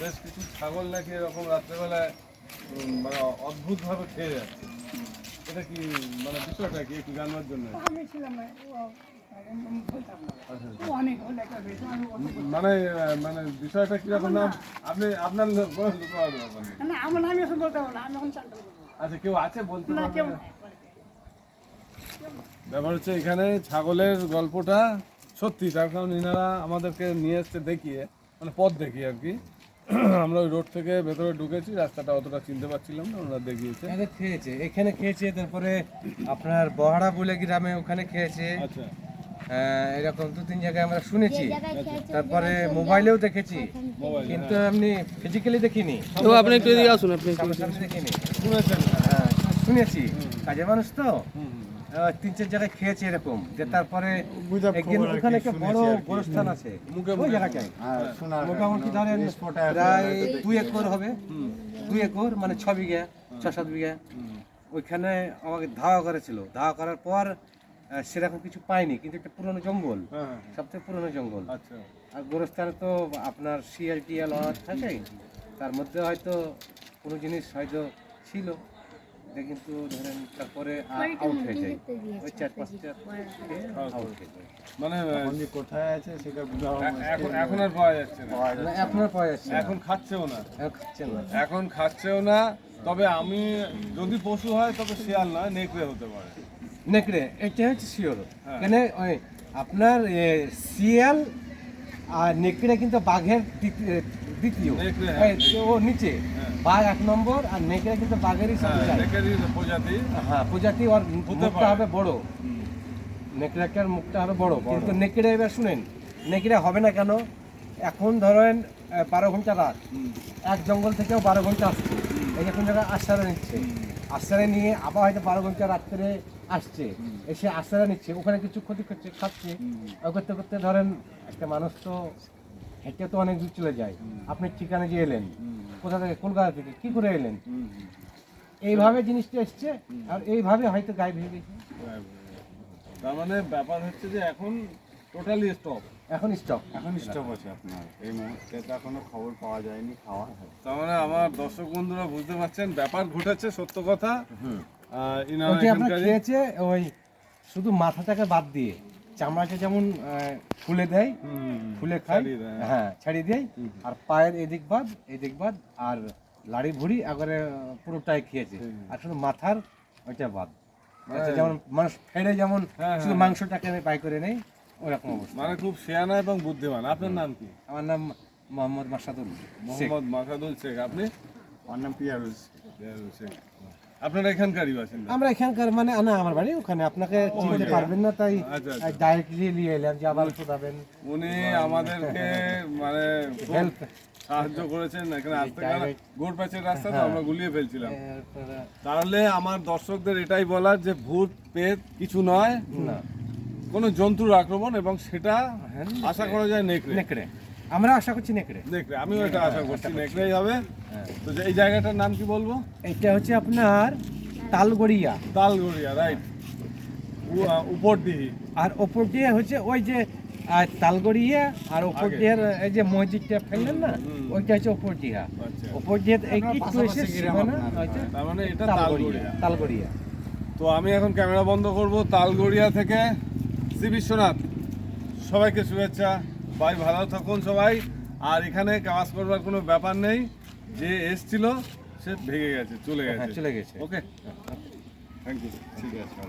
বেশ কিছু ছাগল নাকি এরকম রাত্রেবেলায় মানে অদ্ভুত ভাবে খেয়ে যাচ্ছে। এটা কি মানে বিষয়টা কি একটু জানবার জন্য। আচ্ছা অত- মানে মানে বিষয়টা কীরকম নাম? আপনি আপনার। আচ্ছা কেউ আছে বলতে। ব্যাপার হচ্ছে এখানে ছাগলের গল্পটা সত্যি তার কারণ এনারা আমাদেরকে নিয়ে এসছে দেখিয়ে। মানে পথ দেখি আর কি। আমরা ওই রোড থেকে ভেতরে ঢুকেছি রাস্তাটা অতটা চিনতে পারছিলাম না ওনারা দেখিয়েছে। এখানে খেয়েছে এখানে খেয়েছে তারপরে আপনার বহাড়া বলে গ্রামে ওখানে খেয়েছে। আচ্ছা। আহ, এরকম দু তিন জায়গায় আমরা শুনেছি। তারপরে মোবাইলেও দেখেছি। মোবাইল কিন্তু এমনি ফিজিক্যালি দেখিনি। তো আপনি একটু এদিকে আসুন আপনি একটু সামনাসামনি দেখিনি। শুনেছেন হ্যাঁ, শুনেছি। কাজের মানুষ তো। হুম, হুম। তিন চার জায়গায় খেয়েছে এরকম যে তারপরে একদিন ওখানে একটা বড় গোরস্থান আছে মুখে ওই জায়গাটায় মোটামুটি ধরেন প্রায় দুই একর হবে। দুই একর মানে ছ বিঘা ছ সাত বিঘা। ওইখানে আমাকে ধাওয়া করেছিল। ধাওয়া করার পর সেরকম কিছু পাইনি কিন্তু একটা পুরনো জঙ্গল হ্যাঁ হ্যাঁ, সবথেকে পুরনো জঙ্গল। আচ্ছা। আর গোরস্থানে তো আপনার শিয়াল টিয়াল থাকে তার মধ্যে হয়তো কোনো জিনিস হয়তো ছিল। এটা কিন্তু ধরেন তারপরে আউট হয়ে যায়। ওই চার পাঁচটা আউট হয়ে। যায়। মানে আহ, কোথায় আছে সেটা বোঝা এখন এখন আর পাওয়া যাচ্ছে না। এখন আর পাওয়া যাচ্ছে এখন খাচ্ছেও না। এখন খাচ্ছেন না। এখন খাচ্ছেও না তবে আমি যদি পশু হয় তবে শিয়াল না নেকড়ে হতে পারে। নেকড়ে এটা হচ্ছে শিওর হ্যাঁ। কেন আপনার শিয়াল আর নেকড়ে কিন্তু বাঘের দ্বিতীয়- হ্যাঁ। ও নিচে। বাঘ এক নম্বর আর নেকড়ে কিন্তু বাঘেরই হ্যাঁ প্রজাতি। হ্যাঁ প্রজাতি ওর মুখটা হবে বড়। নেকড়েটার মুখটা হবে বড়। কিন্তু নেকড়ে এবার শুনেন নেকড়ে হবে না কেন? এখন ধরেন বারো ঘণ্টা রাত। এক জঙ্গল থেকেও বারো ঘণ্টা আসছে। এই এখন জায়গায় আশ্রয় নিচ্ছে আশ্রয় নিয়ে আবার হয়তো বারো ঘণ্টা রাত্রে আসছে। এসে আশ্রয় নিচ্ছে। ওখানে কিছু ক্ষতি করছে খাচ্ছে। করতে করতে ধরেন একটা মানুষ তো হেঁটে তো অনেক দূর চলে যায়। আপনি ঠিকানা গিয়ে এলেন কোথা থেকে কলকাতা থেকে কি করে এলেন? এইভাবে জিনিসটা এসছে আর এইভাবে হয়তো গায়ে ভেঙে গেছে। তার মানে ব্যাপার হচ্ছে যে এখন টোটালি স্টপ এখন স্টপ এখন স্টপ আছে আপনার এই মুহূর্তে তো এখনও খবর পাওয়া যায়নি খাওয়া তার মানে আমার দর্শক বন্ধুরা বুঝতে পারছেন ব্যাপার ঘটেছে সত্য কথা। খেয়েছে ওই শুধু মাথাটাকে বাদ দিয়ে চামড়াটা যেমন ফুলে দেয় ফুলে খায় হ্যাঁ। ছাড়িয়ে দেয়। আর পায়ের এদিক বাদ এদিক বাদ আর লাড়ি ভুড়ি একবারে পুরোটাই খেয়েছে। আর শুধু মাথার ওইটা বাদ। আচ্ছা, যেমন মানুষ ফেড়ে যেমন হ্যাঁ, শুধু হ্যাঁ। মাংসটাকে বাই করে নেই ওরকম অবস্থা। মানে খুব শেয়ানা এবং বুদ্ধিমান। আপনার নাম কি? আমার নাম মোহাম্মদ মাসাদুল শেখ। মোহাম্মদ মাসাদুল শেখ। আপনি? আমার নাম পিয়ারুল শেখ। আপনারা এখানকারই বাসিন্দা? আমরা এখানকার মানে না আমার বাড়ি ওখানে। আপনাকে চিনতে পারবেন না তাই আচ্ছা, আচ্ছা। ডাইরেক্টলি নিয়ে এলাম যে আবার উনি আমাদেরকে মানে হেল্প সাহায্য করেছেন। এখানে আসতে গেলে গোড় প্যাচের রাস্তা তো আমরা গুলিয়ে ফেলছিলাম। হ্যাঁ। তাহলে আমার দর্শকদের এটাই বলার যে ভূত পেত কিছু নয়। না। কোনো জন্তুর আক্রমণ এবং সেটা আশা করা যায় নেকড়ে। নেকড়ে। আমরা আশা করছি নেকড়ে। নেকড়ে আমিও এটা আশা করছি নেকড়েই হবে। তো যে এই জায়গাটার নাম কি বলব? এটা হচ্ছে আপনার তালগড়িয়া। তালগড়িয়া রাইট উপর দিয়ে আর ওপর দিয়ে হচ্ছে ওই যে আর তালগড়িয়া আর ওপর। দিয়ে এই যে মসজিদটা ফেললেন না ওইটা হচ্ছে ওপর দিয়া। আচ্ছা। ওপর দিয়ে এই একটু এসে তার মানে এটা তালগড়িয়া তালগড়িয়া। তালগড়িয়া। তো আমি এখন ক্যামেরা বন্ধ করব। তালগড়িয়া থেকে শ্রী বিশ্বনাথ। সবাইকে শুভেচ্ছা। ভাই ভালো থাকুন সবাই। আর এখানে কাজ করবার কোনো ব্যাপার নেই। যে এসছিল সে ভেঙে গেছে চলে হ্যাঁ গেছে। চলে গেছে। ওকে থ্যাংক ইউ ঠিক আছে।